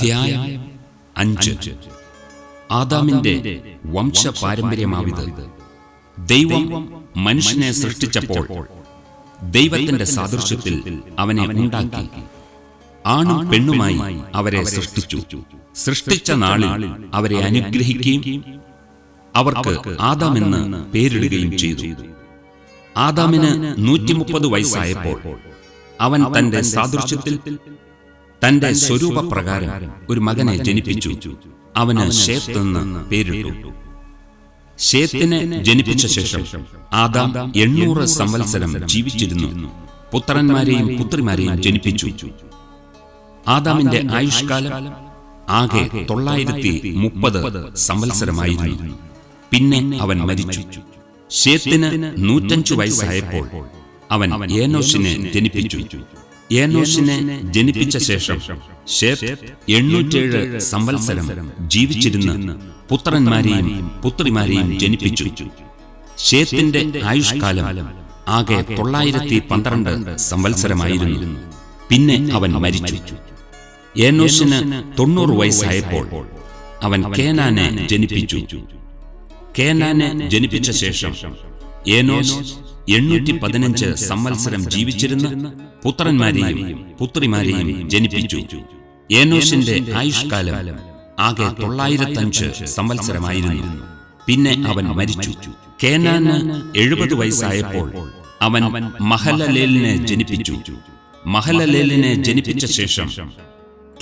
അധ്യായം അഞ്ച്. ആദാമിന്റെ വംശ പാരമ്പര്യമാവിത് ദൈവം മനുഷ്യനെ സൃഷ്ടിച്ചപ്പോൾ ദൈവത്തിന്റെ സാദൃശ്യത്തിൽ അവനെ ഉണ്ടാക്കി. ആണും പെണ്ണുമായി അവരെ സൃഷ്ടിച്ചു. സൃഷ്ടിച്ച. നാളിൽ അവരെ അനുഗ്രഹിക്കുകയും അവർക്ക് ആദാമെന്ന് പേരിടുകയും ചെയ്തു. ആദാമിന് നൂറ്റിമുപ്പത് വയസ്സായപ്പോൾ അവൻ തന്റെ സാദൃശ്യത്തിൽ തന്റെ സ്വരൂപപ്രകാരം ഒരു മകനെ ജനിപ്പിച്ചു. അവന് ഷേത്ത് എന്ന് പേരിട്ടു. ഷേത്തിനെ ജനിപ്പിച്ച ശേഷം ആദാം എണ്ണൂറ് സംവത്സരം ജീവിച്ചിരുന്നു. പുത്രന്മാരെയും പുത്രിമാരെയും ജനിപ്പിച്ചു. ആദാമിന്റെ ആയുഷ്കാലം ആകെ തൊള്ളായിരത്തി മുപ്പത് സംവത്സരമായിരുന്നു. പിന്നെ അവൻ മരിച്ചു. ഷേത്തിന് നൂറ്റഞ്ചു വയസ്സായപ്പോൾ അവൻ ഏനോഷിനെ ജനിപ്പിച്ചു. ഏനോഷിനെ ജനിപ്പിച്ച ശേഷം ഷേപ്പ് എണ്ണൂറ്റേഴ് സംവത്സരം ജീവിച്ചിരുന്ന് പുത്രന്മാരെയും പുത്രിമാരെയും ജനിപ്പിച്ചു. ഷേത്തിന്റെ ആയുഷ്കാലം ആകെ തൊള്ളായിരത്തി പന്ത്രണ്ട് സംവത്സരമായിരുന്നു. പിന്നെ അവൻ മരിച്ചു. ഏനോഷിന് തൊണ്ണൂറ് വയസ്സായപ്പോൾ അവൻ കേനാനെ ജനിപ്പിച്ചു. കേനാനെ ജനിപ്പിച്ച ശേഷം ഏനോസ് എണ്ണൂറ്റി പതിനഞ്ച് സംവത്സരം ജീവിച്ചിരുന്ന പുത്രന്മാരെയും പുത്രിമാരെയും ജനിപ്പിച്ചു. ഏനോഷിന്റെ ആയുഷ്കാലം ആകെ തൊള്ളായിരത്തഞ്ച് സംവത്സരമായിരുന്നു. പിന്നെ അവൻ മരിച്ചു. കേനാന് എഴുപത് വയസ്സായപ്പോൾ അവൻ മഹലലേലിനെ ജനിപ്പിച്ചു. മഹലലേലിനെ ജനിപ്പിച്ച ശേഷം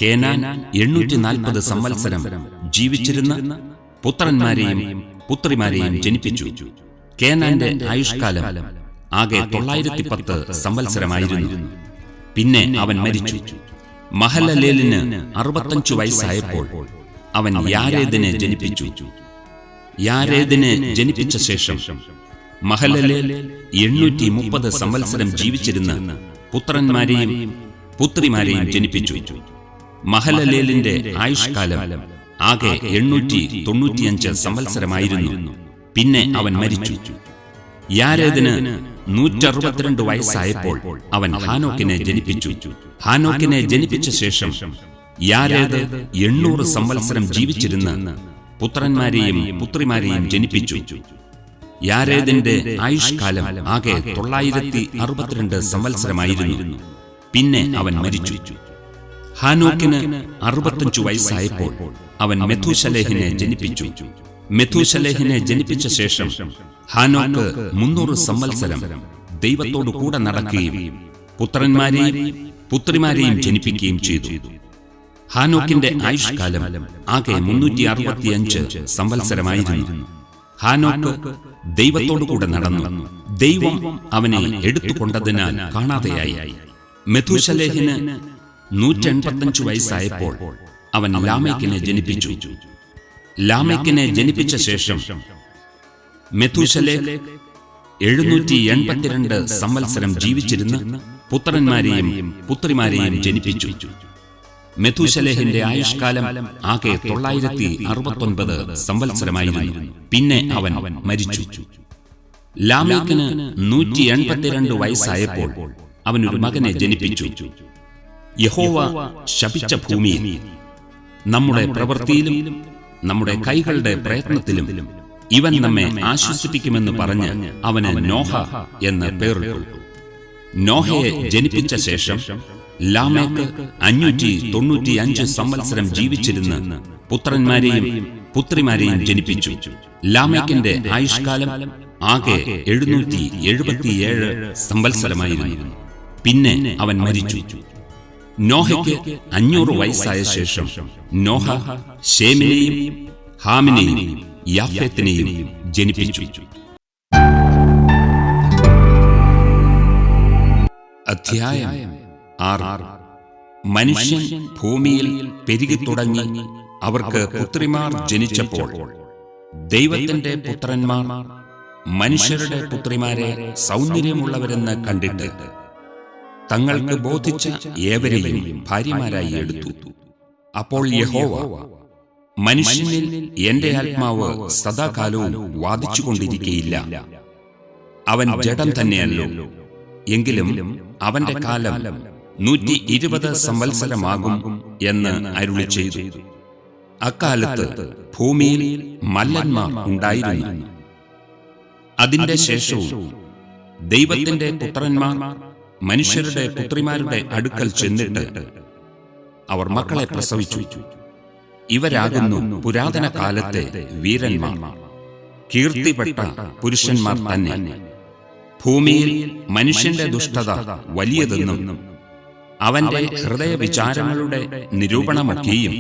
കേനാൻ എണ്ണൂറ്റി നാൽപ്പത് സംവത്സരം ജീവിച്ചിരുന്ന പുത്രന്മാരെയും പുത്രിമാരെയും ജനിപ്പിച്ചു. കേനാന്റെ ആയുഷ്കാലം ആകെ തൊള്ളായിരത്തി പത്ത് സംവത്സരമായിരുന്നു. പിന്നെ അവൻ മരിച്ചു. മഹലലേലിന് അറുപത്തഞ്ചു വയസ്സായപ്പോൾ അവൻ യാരേദിനെ ജനിപ്പിച്ചു. യാരേദിനെ ജനിപ്പിച്ച ശേഷം മഹലലേൽ എണ്ണൂറ്റി മുപ്പത് സംവത്സരം ജീവിച്ചിരുന്ന പുത്രന്മാരെയും പുത്രിമാരെയും ജനിപ്പിച്ചു. മഹലലേലിന്റെ ആയുഷ്കാലം ആകെ എണ്ണൂറ്റി തൊണ്ണൂറ്റിയഞ്ച് സംവത്സരമായിരുന്നു. പിന്നെ അവൻ മരിച്ചു. യാരേദിന് നൂറ്ററുപത്തിരണ്ട് വയസ്സായപ്പോൾ അവൻ ഹാനോക്കിനെ ജനിപ്പിച്ചു. ഹാനോക്കിനെ ജനിപ്പിച്ച ശേഷം യാരേദ് എണ്ണൂറ് സംവത്സരം ജീവിച്ചിരുന്ന് പുത്രന്മാരെയും പുത്രിമാരെയും ജനിപ്പിച്ചു. യാരേദിന്റെ ആയുഷ്കാലം ആകെ തൊള്ളായിരത്തി അറുപത്തിരണ്ട് സംവത്സരമായിരുന്നു. പിന്നെ അവൻ മരിച്ചു. ഹാനോക്കിന് അറുപത്തഞ്ചു വയസ്സായപ്പോൾ അവൻ മെഥുശലേഹിനെ ജനിപ്പിച്ചു. മെഥുശലേഹിനെ ജനിപ്പിച്ച ശേഷം ഹാനോക്ക് മുന്നൂറ് സംവത്സരം ദൈവത്തോടു കൂടെ നടക്കുകയും പുത്രന്മാരെയും പുത്രിമാരെയും ജനിപ്പിക്കുകയും ചെയ്തു. ഹാനോക്കിന്റെ ആയുഷ്കാലം ആകെ മുന്നൂറ്റി അറുപത്തിയഞ്ച് സംവത്സരമായിരുന്നു. ഹാനോക്ക് ദൈവത്തോടു കൂടെ നടന്നു. ദൈവം അവനെ എടുത്തുകൊണ്ടതിനാൽ കാണാതെയായി. മെഥൂശലേഹിന് നൂറ്റി എൺപത്തഞ്ചു വയസ്സായപ്പോൾ അവൻ ലാമേക്കിനെ ജനിപ്പിച്ചു. ലാമേക്കിനെ ജനിപ്പിച്ച ശേഷം മെഥുശലേഖ് എഴുന്നൂറ്റി എൺപത്തിരണ്ട് സംവത്സരം ജീവിച്ചിരുന്ന് പുത്രന്മാരെയും പുത്രിമാരെയും ജനിപ്പിച്ചു. മെഥുശലേഹിന്റെ ആയുഷ്കാലം ആകെ തൊള്ളായിരത്തി അറുപത്തൊൻപത് സംവത്സരമായിരുന്നു. പിന്നെ അവൻ മരിച്ചു. ലാമേക്കിന് നൂറ്റി എൺപത്തിരണ്ട് വയസ്സായപ്പോൾ അവനൊരു മകനെ ജനിപ്പിച്ചു. യഹോവ ശപിച്ച ഭൂമിയിൽ നമ്മുടെ പ്രവൃത്തിയിലും നമ്മുടെ കൈകളുടെ പ്രയത്നത്തിലും ഇവൻ നമ്മെ ആശ്വസിപ്പിക്കുമെന്ന് പറഞ്ഞ് അവന് നോഹ എന്ന് പേറിട്ടു നോഹയെ ജനിപ്പിച്ച ശേഷം ലാമേക്ക് അഞ്ഞൂറ്റി തൊണ്ണൂറ്റി അഞ്ച് സംവത്സരം ജീവിച്ചിരുന്ന് പുത്രന്മാരെയും പുത്രിമാരെയും ജനിപ്പിച്ചു. ലാമേക്കിന്റെ ആയുഷ്കാലം ആകെ എഴുന്നൂറ്റി എഴുപത്തിയേഴ് സംവത്സരമായിരുന്നു. പിന്നെ അവൻ മരിച്ചു. നോഹയ്ക്ക് അഞ്ഞൂറ് വയസ്സായ ശേഷം നോഹ ഷേമിനെയും ഹാമിനെയും യാഫത്തിനെയും ജനിപ്പിച്ചു. അധ്യായം ആറ്. മനുഷ്യൻ ഭൂമിയിൽ പെരുകി തുടങ്ങി അവർക്ക് പുത്രിമാർ ജനിച്ചപ്പോൾ ദൈവത്തിന്റെ പുത്രന്മാർ മനുഷ്യരുടെ പുത്രിമാരെ സൗന്ദര്യമുള്ളവരെന്ന് കണ്ടിട്ട് തങ്ങൾക്ക് ബോധിച്ച ഏവരെയും ഭാര്യമാരായി എടുത്തു. അപ്പോൾ യഹോവ മനുഷ്യനിൽ എന്റെ ആത്മാവ് സദാകാലവും വാദിച്ചുകൊണ്ടിരിക്കയില്ല. അവൻ ജഡം തന്നെയല്ലോ. എങ്കിലും അവന്റെ കാലം നൂറ്റി ഇരുപത് സംവത്സരമാകും എന്ന് അരുളി ചെയ്തു. അക്കാലത്ത് ഭൂമിയിൽ മല്ലന്മാർ ഉണ്ടായിരുന്നു. അതിന്റെ ശേഷവും ദൈവത്തിന്റെ പുത്രന്മാർ മനുഷ്യരുടെ പുത്രിമാരുടെ അടുക്കൽ ചെന്നിട്ട് അവർ മക്കളെ പ്രസവിച്ചു. ഇവരാകുന്നു പുരാതന കാലത്തെ വീരന്മാർ. കീർത്തിപ്പെട്ട പുരുഷന്മാർ തന്നെ. ഭൂമിയിൽ മനുഷ്യന്റെ ദുഷ്ടത വലിയതെന്നും അവന്റെ ഹൃദയ വിചാരങ്ങളുടെ നിരൂപണമൊക്കെയും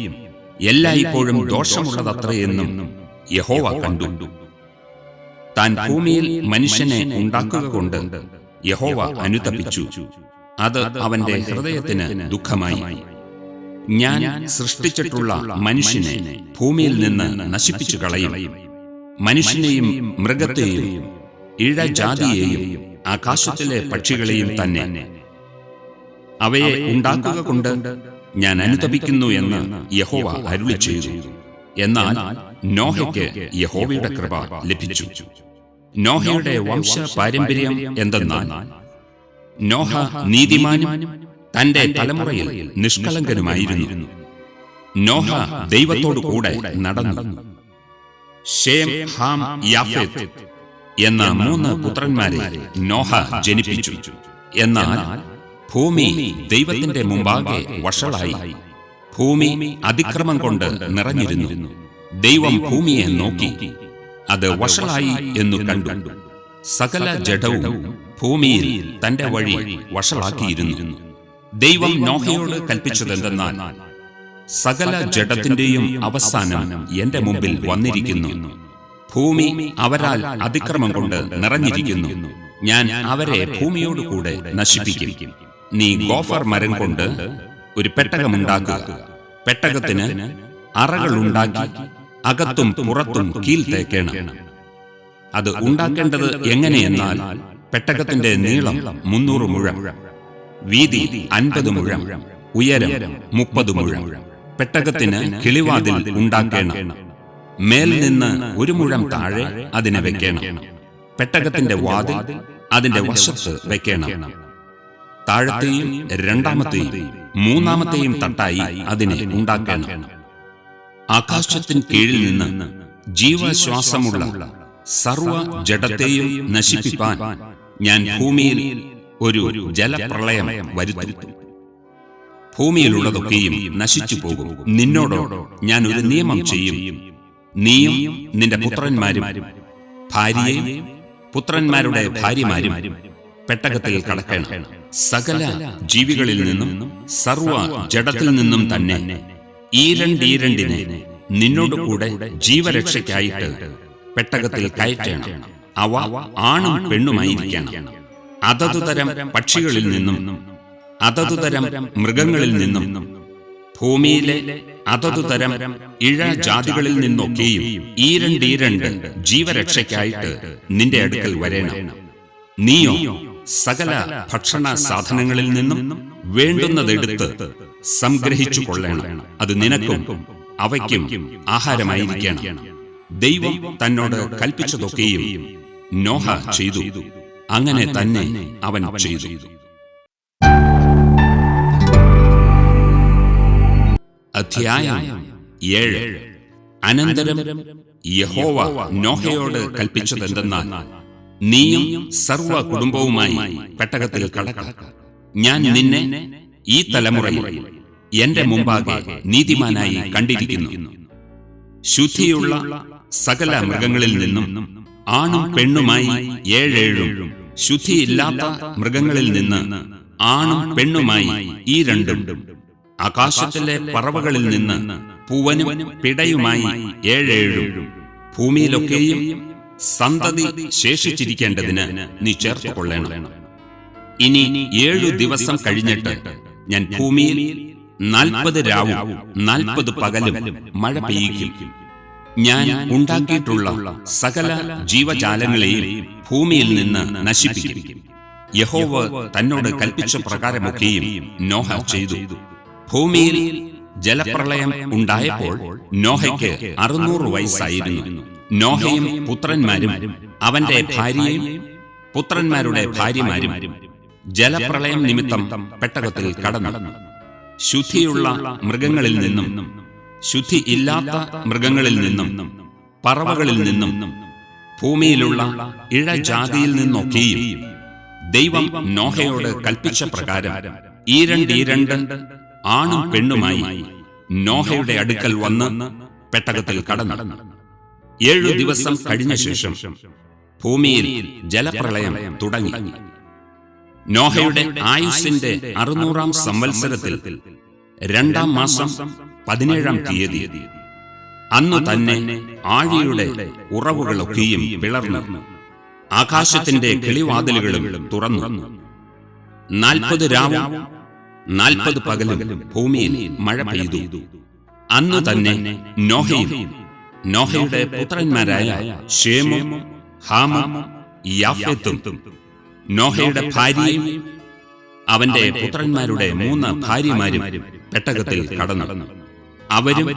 എല്ലായ്പ്പോഴും ദോഷമുള്ളതത്രയെന്നും യഹോവ കണ്ടു. താൻ ഭൂമിയിൽ മനുഷ്യനെ ഉണ്ടാക്കുക കൊണ്ട് യഹോവ അനുതപിച്ചു. അത് അവന്റെ ഹൃദയത്തിന് ദുഃഖമായി. ഞാൻ സൃഷ്ടിച്ചിട്ടുള്ള മനുഷ്യനെ ഭൂമിയിൽ നിന്ന് നശിപ്പിച്ചു കളയും. മനുഷ്യനെയും മൃഗത്തെയും ഇഴജാതിയെയും ആകാശത്തിലെ പക്ഷികളെയും തന്നെ അവയെ ഉണ്ടാക്കുക കൊണ്ട് ഞാൻ അനുതപിക്കുന്നു എന്ന് യഹോവ അരുളി ചെയ്തു. എന്നാൽ നോഹയ്ക്ക് യഹോവയുടെ കൃപ ലഭിച്ചു. നോഹയുടെ വംശ പാരമ്പര്യം എന്തെന്നാൽ നോഹ നീതിമാനും തന്റെ തലമുറയിൽ നിഷ്കളങ്കനുമായിരുന്നു. നോഹ ദൈവത്തോടു കൂടെ നടന്നു. ഷേം ഹാം യാഫേത്ത് എന്ന മൂന്ന് പുത്രന്മാരെ നോഹ ജനിപ്പിച്ചു. എന്നാൽ ഭൂമി ദൈവത്തിന്റെ മുമ്പാകെ വഷളായി. ഭൂമി അതിക്രമം കൊണ്ട് നിറഞ്ഞിരുന്നു. ദൈവം ഭൂമിയെ നോക്കി. അത് വഷളായി എന്നു കണ്ടു. സകല ജഡവും ഭൂമിയിൽ തന്റെ വഴി വഷളാക്കിയിരുന്നു. ദൈവം നോഹയോട് കൽപ്പിച്ചതെന്തെന്നാൽ സകല ജഡത്തിന്റെയും അവസാനം എന്റെ മുമ്പിൽ വന്നിരിക്കുന്നു. ഭൂമി അവരാൽ അതിക്രമം കൊണ്ട് നിറഞ്ഞിരിക്കുന്നു. ഞാൻ അവരെ ഭൂമിയോട് കൂടെ നശിപ്പിക്കും. നീ ഗോഫർ മരം കൊണ്ട് ഒരു പെട്ടകമുണ്ടാക്കുക പെട്ടകത്തിന് അറകളുണ്ടാക്കി അകത്തും പുറത്തും കീൽ തേക്കേണം. അത് ഉണ്ടാക്കേണ്ടത് എങ്ങനെയെന്നാൽ പെട്ടകത്തിന്റെ നീളം മുന്നൂറ് മുഴം. വീതി അൻപത് മുഴം. ഉയരം മുപ്പത് മുഴം. പെട്ടകത്തിന് കിളിവാതിൽ ഉണ്ടാക്കേണം. മേൽ നിന്ന് ഒരു മുഴം താഴെ അതിനെ വെക്കണം. പെട്ടകത്തിന്റെ വാതിൽ അതിന്റെ വശത്ത് വെക്കണം. താഴത്തെയും രണ്ടാമത്തെയും മൂന്നാമത്തെയും തട്ടായി അതിനെ ഉണ്ടാക്കണം. ആകാശത്തിൻ കീഴിൽ നിന്ന് ജീവശ്വാസമുള്ള സർവ ജഡത്തെയും നശിപ്പിപ്പാൻ ഞാൻ ഭൂമിയിൽ ഒരു ജലപ്രളയം വരുത്തും. ഭൂമിയിലുള്ളതൊക്കെയും നശിച്ചു പോകും. നിന്നോടോ ഞാൻ ഒരു നിയമം ചെയ്യും. നീയും നിന്റെ പുത്രന്മാരും ഭാര്യയും പുത്രന്മാരുടെ ഭാര്യമാരും പെട്ടകത്തിൽ കടക്കണം. സകല ജീവികളിൽ നിന്നും സർവ ജഡത്തിൽ നിന്നും തന്നെ ഈരണ്ടീരണ്ടിനെ നിന്നോട് കൂടെ ജീവരക്ഷയ്ക്കായിട്ട് പെട്ടകത്തിൽ കയറ്റണം. അവ ആണും പെണ്ണുമായിരിക്കണം. അതതു തരം പക്ഷികളിൽ നിന്നും അതതു തരം മൃഗങ്ങളിൽ നിന്നും ഭൂമിയിലെ അതതു തരം ഇഴ ജാതികളിൽ നിന്നൊക്കെയും ഈരണ്ടീരണ്ട് ജീവരക്ഷയ്ക്കായിട്ട് നിന്റെ അടുക്കൽ വരേണം. നീയോ സകല ഭക്ഷണ സാധനങ്ങളിൽ നിന്നും വേണ്ടുന്നതെടുത്ത് സംഗ്രഹിച്ചു കൊള്ളണം. അത് നിനക്കും അവയ്ക്കും ആഹാരമായിരിക്കണം. ദൈവം തന്നോട് കൽപ്പിച്ചതൊക്കെയും നോഹ ചെയ്തു. അങ്ങനെ തന്നെ അവൻ ചെയ്തു. അധ്യായം ഏഴ്. അനന്തരം യഹോവ നോഹയോട് കൽപ്പിച്ചതെന്തെന്നാൽ നീയും സർവ കുടുംബവുമായി പെട്ടകത്തിൽ കടക്ക. ഞാൻ നിന്നെ ഈ തലമുറയിൽ എന്റെ മുമ്പാകെ നീതിമാനായി കണ്ടിരിക്കുന്നു. ശുദ്ധിയുള്ള സകല മൃഗങ്ങളിൽ നിന്നും ആണും പെണ്ണുമായി ഏഴേഴും ശുദ്ധിയില്ലാത്ത മൃഗങ്ങളിൽ നിന്ന് ആണും പെണ്ണുമായി ഈ രണ്ടും ആകാശത്തിലെ പറവകളിൽ നിന്ന് പൂവനും പിടയുമായി ഏഴേഴും ഭൂമിയിലൊക്കെയും സന്തതി ശേഷിച്ചിരിക്കേണ്ടതിന് നീ ചേർത്ത് കൊള്ളണം. ഇനി ഏഴു ദിവസം കഴിഞ്ഞിട്ട് ഞാൻ ഭൂമിയിൽ നാൽപ്പത് രാവും നാൽപ്പത് പകലും മഴ പെയ്യിക്കും. ഞാൻ ഉണ്ടാക്കിയിട്ടുള്ള സകല ജീവജാലങ്ങളെയും ഭൂമിയിൽ നിന്ന് നശിപ്പിക്കും. യഹോവ് തന്നോട് കൽപ്പിച്ച പ്രകാരമൊക്കെയും നോഹ ചെയ്തു. ഭൂമിയിൽ ജലപ്രളയം ഉണ്ടായപ്പോൾ നോഹയ്ക്ക് അറുന്നൂറ് വയസ്സായിരുന്നു. നോഹയും പുത്രന്മാരും അവന്റെ ഭാര്യയും പുത്രന്മാരുടെ ഭാര്യമാരും ജലപ്രളയം നിമിത്തം പെട്ടകത്തിൽ കടന്നു. ശുദ്ധിയുള്ള മൃഗങ്ങളിൽ നിന്നും ശുദ്ധി ഇല്ലാത്ത മൃഗങ്ങളിൽ നിന്നും പറവകളിൽ നിന്നും ഭൂമിയിലുള്ള ഇഴജാതിയിൽ നിന്നൊക്കെയും ദൈവം നോഹയോട് കൽപ്പിച്ച പ്രകാരം ഈരണ്ടീരണ്ട് ആണും പെണ്ണുമായി നോഹയുടെ അടുക്കൽ വന്ന് പെട്ടകത്തിൽ കടന്നു. ഏഴു ദിവസം കഴിഞ്ഞ ശേഷം ഭൂമിയിൽ ജലപ്രളയം തുടങ്ങി. നോഹയുടെ ആയുസിന്റെ അറുന്നൂറാം സംവത്സരത്തിൽ രണ്ടാം മാസം പതിനേഴാം തീയതി. അന്ന് തന്നെ ആഴിയുടെ ഉറവുകളൊക്കെയും വിളർന്നു ആകാശത്തിന്റെ കിളിവാതിലുകളും തുറന്നു. നാൽപ്പത് രാവും നാൽപ്പത് പകലും ഭൂമിയിൽ മഴ പെയ്തു. അന്ന് തന്നെ നോഹയും നോഹയുടെ പുത്രന്മാരായ ഷേമും ഹാമും യാഫത്തും. നോഹയുടെ ഭാര്യയും അവന്റെ പുത്രന്മാരുടെ മൂന്ന് ഭാര്യമാരും പെട്ടകത്തിൽ കടന്നു. അവരും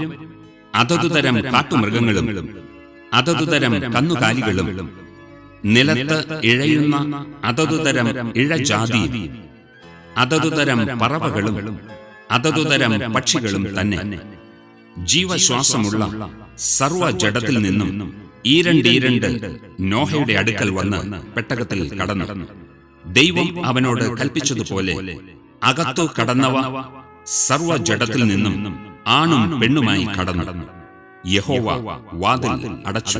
അതതു തരം കാട്ടുമൃഗങ്ങളും അതതു തരം കന്നുകാലികളും നിലത്ത് ഇഴയുന്ന അതതു തരം ഇഴജാതിയും അതതു തരം പറവകളും അതതുതരം പക്ഷികളും തന്നെ. ജീവശ്വാസമുള്ള സർവ ജഡത്തിൽ നിന്നും ഈരണ്ടീരണ്ട് നോഹയുടെ അടുക്കൽ വന്ന് പെട്ടകത്തിൽ കടന്നു. ദൈവം അവനോട് കൽപ്പിച്ചതുപോലെ അകത്തു കടന്നവ സർവ ജഡത്തിൽ നിന്നും ആണും പെണ്ണുമായി കടന്നു. യഹോവ വാതിൽ അടച്ചു.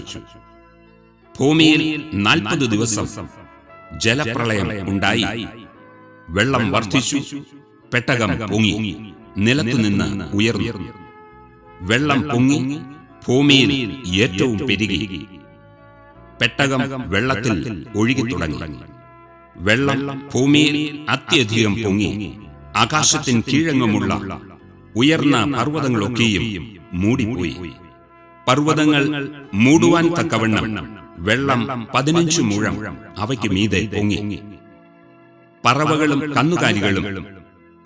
ഭൂമിയിൽ നാൽപ്പത് ദിവസം ജലപ്രളയം ഉണ്ടായി. വെള്ളം വർദ്ധിച്ചു പെട്ടകം പൊങ്ങി നിലത്തുനിന്ന് ഉയർന്നു. വെള്ളം പൊങ്ങി ഭൂമിയിൽ ഏറ്റവും പെരുകി. പെട്ടകം വെള്ളത്തിൽ ഒഴുകി തുടങ്ങി. വെള്ളം ഭൂമിയിൽ അത്യധികം പൊങ്ങി. ആകാശത്തിന് കീഴങ്ങുമുള്ള ഉയർന്ന പർവതങ്ങളൊക്കെയും മൂടിപ്പോയി. പർവതങ്ങൾ മൂടുവാൻ തക്കവണ്ണം വെള്ളം പതിനഞ്ചു മുഴം അവയ്ക്ക് മീതെ പൊങ്ങി. പറവകളും കന്നുകാലികളും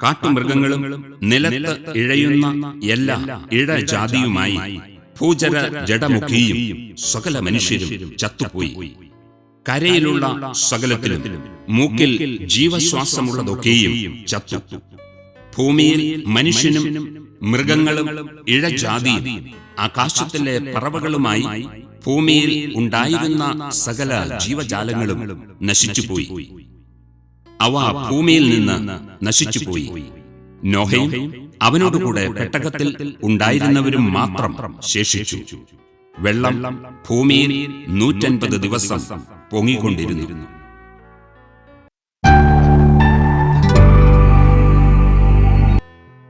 കാട്ടുമൃഗങ്ങളും നിലത്ത് ഇഴയുന്ന എല്ലാ ഇഴജാതിയുമായി ഭൂചര ജഡമുഖിയും സകല മനുഷ്യരും ചത്തുപോയി. കരയിലുള്ള സകലത്തിലും മൂക്കിൽ ജീവശ്വാസമുള്ളതൊക്കെയും ചത്തു. ഭൂമിയിൽ മനുഷ്യനും മൃഗങ്ങളും ഇഴജാതിയും ആകാശത്തിലെ പറവകളുമായി ഭൂമിയിൽ ഉണ്ടായിരുന്ന സകല ജീവജാലങ്ങളും നശിച്ചുപോയി. അവ ഭൂമിയിൽ നിന്ന് നശിച്ചുപോയി. നോഹയും അവനോടുകൂടെ പെട്ടകത്തിൽ ഉണ്ടായിരുന്നവരും മാത്രം ശേഷിച്ചു. വെള്ളം ഭൂമിയിൽ നൂറ്റൻപത് ദിവസം പൊങ്ങിക്കൊണ്ടിരുന്നു.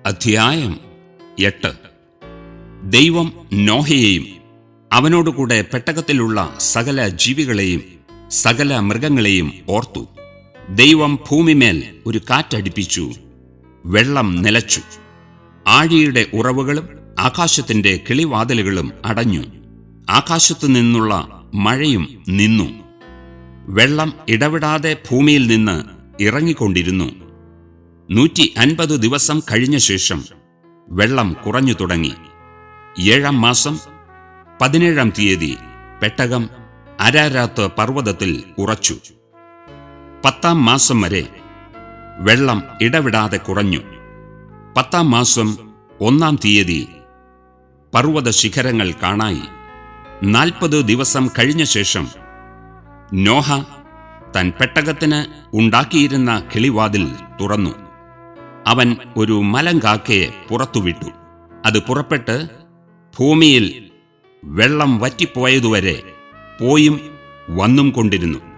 അധ്യായം എട്ട്. ദൈവം നോഹയെയും അവനോടുകൂടെ പെട്ടകത്തിലുള്ള സകല ജീവികളെയും സകല മൃഗങ്ങളെയും ഓർത്തു. ദൈവം ഭൂമിമേൽ ഒരു കാറ്റടിപ്പിച്ചു വെള്ളം നിലച്ചു. ആഴിയുടെ ഉറവുകളും ആകാശത്തിന്റെ കിളിവാതിലുകളും അടഞ്ഞു. ആകാശത്തു നിന്നുള്ള മഴയും നിന്നു. വെള്ളം ഇടവിടാതെ ഭൂമിയിൽ നിന്ന് ഇറങ്ങിക്കൊണ്ടിരുന്നു. നൂറ്റി അൻപത് ദിവസം കഴിഞ്ഞ ശേഷം വെള്ളം കുറഞ്ഞു തുടങ്ങി. ഏഴാം മാസം പതിനേഴാം തീയതി പെട്ടകം അരാരാത്ത് പർവതത്തിൽ ഉറച്ചു. പത്താം മാസം വരെ വെള്ളം ഇടവിടാതെ കുറഞ്ഞു. പത്താം മാസം ഒന്നാം തീയതി പർവത ശിഖരങ്ങൾ കാണായി. നാൽപ്പത് ദിവസം കഴിഞ്ഞ ശേഷം നോഹ തൻ പെട്ടകത്തിന് ഉണ്ടാക്കിയിരുന്ന കിളിവാതിൽ തുറന്നു. അവൻ ഒരു മലങ്കാക്കയെ പുറത്തുവിട്ടു. അത് പുറപ്പെട്ട് ഭൂമിയിൽ വെള്ളം വറ്റിപ്പോയതുവരെ പോയും വന്നും കൊണ്ടിരുന്നു.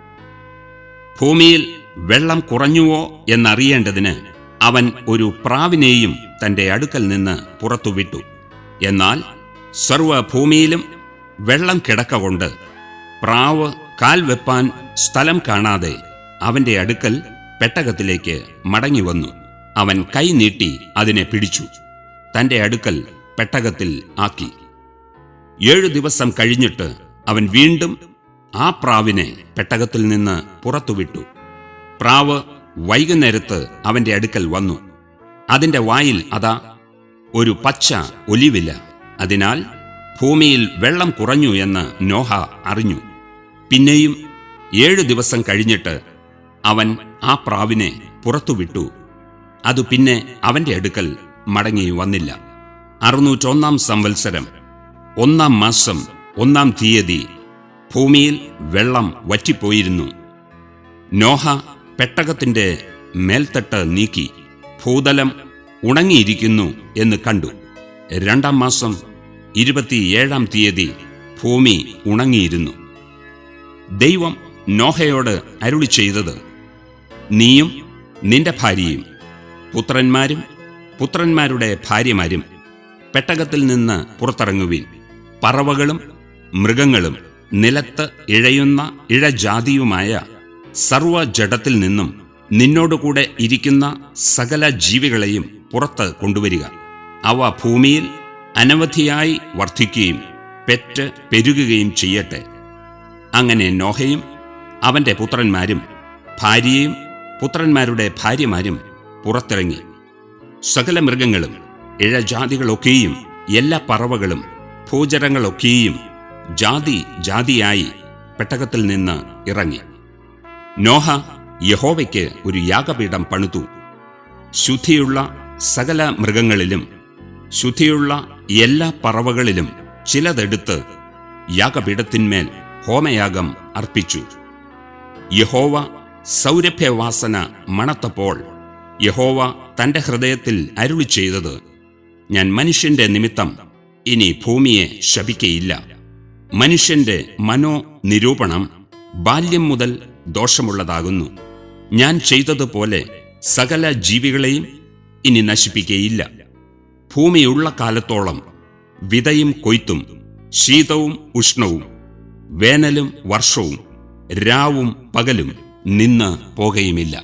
ഭൂമിയിൽ വെള്ളം കുറഞ്ഞുവോ എന്നറിയേണ്ടതിന് അവൻ ഒരു പ്രാവിനെയും തന്റെ അടുക്കൽ നിന്ന് പുറത്തുവിട്ടു. എന്നാൽ സർവഭൂമിയിലും വെള്ളം കിടക്കകൊണ്ട് പ്രാവ് കാൽ വെപ്പാൻ സ്ഥലം കാണാതെ അവന്റെ അടുക്കൽ പെട്ടകത്തിലേക്ക് മടങ്ങി വന്നു അവൻ കൈ നീട്ടി അതിനെ പിടിച്ചു. തന്റെ അടുക്കൽ പെട്ടകത്തിൽ ആക്കി. ഏഴു ദിവസം കഴിഞ്ഞിട്ട് അവൻ വീണ്ടും ആ പ്രാവിനെ പെട്ടകത്തിൽ നിന്ന് പുറത്തുവിട്ടു. പ്രാവ് വൈകുന്നേരത്ത് അവന്റെ അടുക്കൽ വന്നു. അതിന്റെ വായിൽ അതാ ഒരു പച്ച ഒലിവില. അതിനാൽ ഭൂമിയിൽ വെള്ളം കുറഞ്ഞു എന്ന് നോഹ അറിഞ്ഞു. പിന്നെയും ഏഴു ദിവസം കഴിഞ്ഞിട്ട് അവൻ ആ പ്രാവിനെ പുറത്തുവിട്ടു. അതു പിന്നെ അവന്റെ അടുക്കൽ മടങ്ങി വന്നില്ല. അറുന്നൂറ്റൊന്നാം സംവത്സരം ഒന്നാം മാസം ഒന്നാം തീയതി ഭൂമിയിൽ വെള്ളം വറ്റിപ്പോയിരുന്നു. നോഹ പെട്ടകത്തിന്റെ മേൽത്തട്ട് നീക്കി ഭൂതലം ഉണങ്ങിയിരിക്കുന്നു എന്ന് കണ്ടു. രണ്ടാം മാസം ഇരുപത്തിയേഴാം തീയതി ഭൂമി ഉണങ്ങിയിരുന്നു. ദൈവം നോഹയോട് അരുളി ചെയ്തത് നീയും നിന്റെ ഭാര്യയും പുത്രന്മാരും പുത്രന്മാരുടെ ഭാര്യമാരും പെട്ടകത്തിൽ നിന്ന് പുറത്തിറങ്ങുവിൻ. പറവകളും മൃഗങ്ങളും നിലത്ത് ഇഴയുന്ന ഇഴജാതിയുമായ സർവജഡത്തിൽ നിന്നും നിന്നോടുകൂടെ ഇരിക്കുന്ന സകല ജീവികളെയും പുറത്ത് കൊണ്ടുവരിക. അവ ഭൂമിയിൽ അനവധിയായി വർദ്ധിക്കുകയും പെറ്റ് പെരുകുകയും ചെയ്യട്ടെ. അങ്ങനെ നോഹയും അവന്റെ പുത്രന്മാരും ഭാര്യയും പുത്രന്മാരുടെ ഭാര്യമാരും പുറത്തിറങ്ങി. സകല മൃഗങ്ങളും ഇഴജാതികളൊക്കെയും എല്ലാ പറവകളും ഭൂചരങ്ങളൊക്കെയും ജാതി ജാതിയായി പെട്ടകത്തിൽ നിന്ന് ഇറങ്ങി. നോഹ യഹോവയ്ക്ക് ഒരു യാഗപീഠം പണിതു. ശുദ്ധിയുള്ള സകല മൃഗങ്ങളിലും ശുദ്ധിയുള്ള എല്ലാ പറവകളിലും ചിലതെടുത്ത് യാഗപീഠത്തിന്മേൽ ഹോമയാഗം അർപ്പിച്ചു. യഹോവ സൗരഭ്യവാസന മണത്തപ്പോൾ യഹോവ തന്റെ ഹൃദയത്തിൽ അരുളി ചെയ്തത് ഞാൻ മനുഷ്യന്റെ നിമിത്തം ഇനി ഭൂമിയെ ശപിക്കയില്ല. മനുഷ്യന്റെ മനോനിരൂപണം ബാല്യം മുതൽ ദോഷമുള്ളതാകുന്നു. ഞാൻ ചെയ്തതുപോലെ സകല ജീവികളെയും ഇനി നശിപ്പിക്കുകയില്ല ഭൂമിയുള്ള കാലത്തോളം വിതയും കൊയ്ത്തും ശീതവും ഉഷ്ണവും വേനലും വർഷവും രാവും പകലും നിന്ന് പോകയുമില്ല.